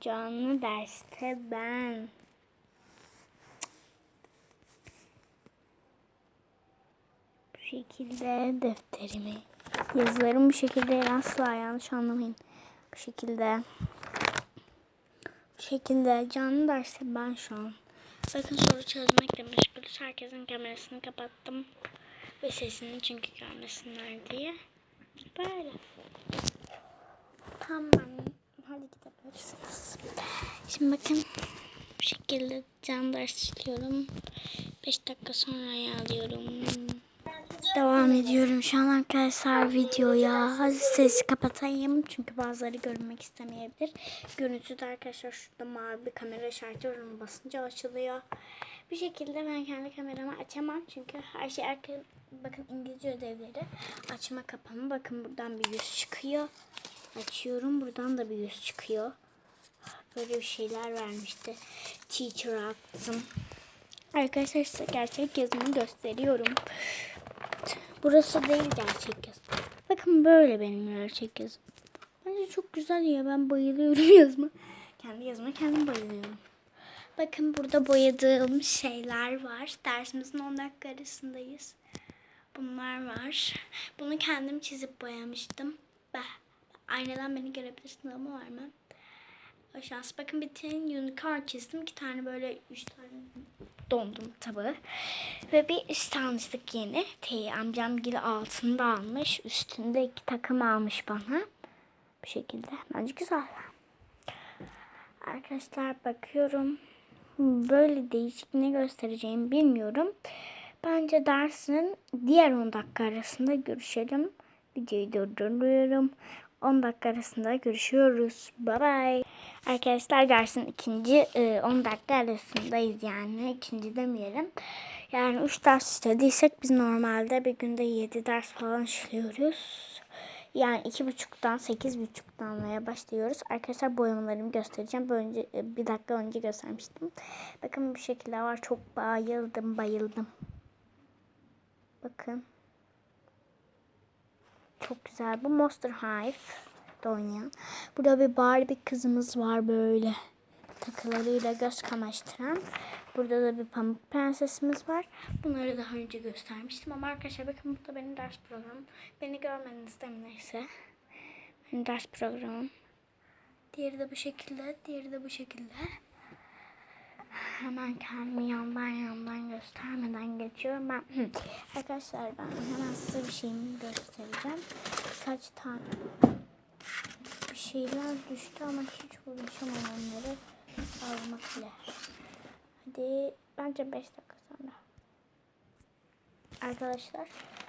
Canlı derste ben. Bu şekilde defterimi. Yazılarım bu şekilde asla yanlış anlamayın. Bu şekilde. Bu şekilde canlı derste ben şu an. Bakın soru çözmekle meşgulüz. Herkesin kamerasını kapattım. Ve sesini çünkü görmesinler diye. Böyle. Şimdi bakın. Bu şekilde can ders işliyorum. 5 dakika sonra alıyorum. Devam ediyorum şu an arkadaşlar videoya. Hadi sesi kapatayım çünkü bazıları görünmek istemeyebilir. Görüntüde arkadaşlar şurada mavi bir kamera işareti var. Onu basınca açılıyor. Bir şekilde ben kendi kameramı açamam çünkü her şey arka bakın İngilizce ödevleri açma kapama bakın buradan bir yüz çıkıyor. Açıyorum buradan da bir yüz çıkıyor. Böyle bir şeyler vermişti. Teacher attım. Arkadaşlar size gerçek yazımı gösteriyorum. Burası değil gerçek yazım. Bakın böyle benim gerçek yazım. Bence çok güzel ya. Ben bayılıyorum yazma. Kendi yazıma kendim bayılıyorum. Bakın burada boyadığım şeyler var. Dersimizin 10 dakika arasındayız. Bunlar var. Bunu kendim çizip boyamıştım. Aynadan beni görebilirsin ama var mı? Şans. Bakın bir tane unicorn çizdim. İki tane böyle üç tane dondum tabağı. Ve bir üst almıştık yeni. T amcam gibi altında almış. Üstünde iki takım almış bana. Bu şekilde. Bence güzel. Arkadaşlar bakıyorum. Böyle değişik ne göstereceğimi bilmiyorum. Bence dersin diğer 10 dakika arasında görüşelim. Videoyu durduruyorum. 10 dakika arasında görüşüyoruz. Bye bye. Arkadaşlar dersin ikinci e, 10 dakika arasındayız yani. ikinci demeyelim. Yani 3 ders işlediysek biz normalde bir günde 7 ders falan işliyoruz. Yani iki buçuktan sekiz buçuktan veya başlıyoruz. Arkadaşlar boyamalarımı göstereceğim. Böyle önce, e, bir dakika önce göstermiştim. Bakın bu şekilde var. Çok bayıldım bayıldım. Bakın. Çok güzel. Bu Monster Hive'da oynayan. Burada bir Barbie kızımız var böyle. Takılarıyla göz kamaştıran. Burada da bir pamuk prensesimiz var. Bunları daha önce göstermiştim ama arkadaşlar bakın burada benim ders programım. Beni görmeniz neyse. Benim ders programım. Diğeri de bu şekilde. Diğeri de bu şekilde. Hemen kendimi yandan yandan göstermeden geçiyorum. Ben arkadaşlar ben hemen size bir şeyimi göstereceğim. Kaç tane bir şeyler düştü ama hiç uğraşamam onları almak bile. Hadi bence 5 dakika sonra. Arkadaşlar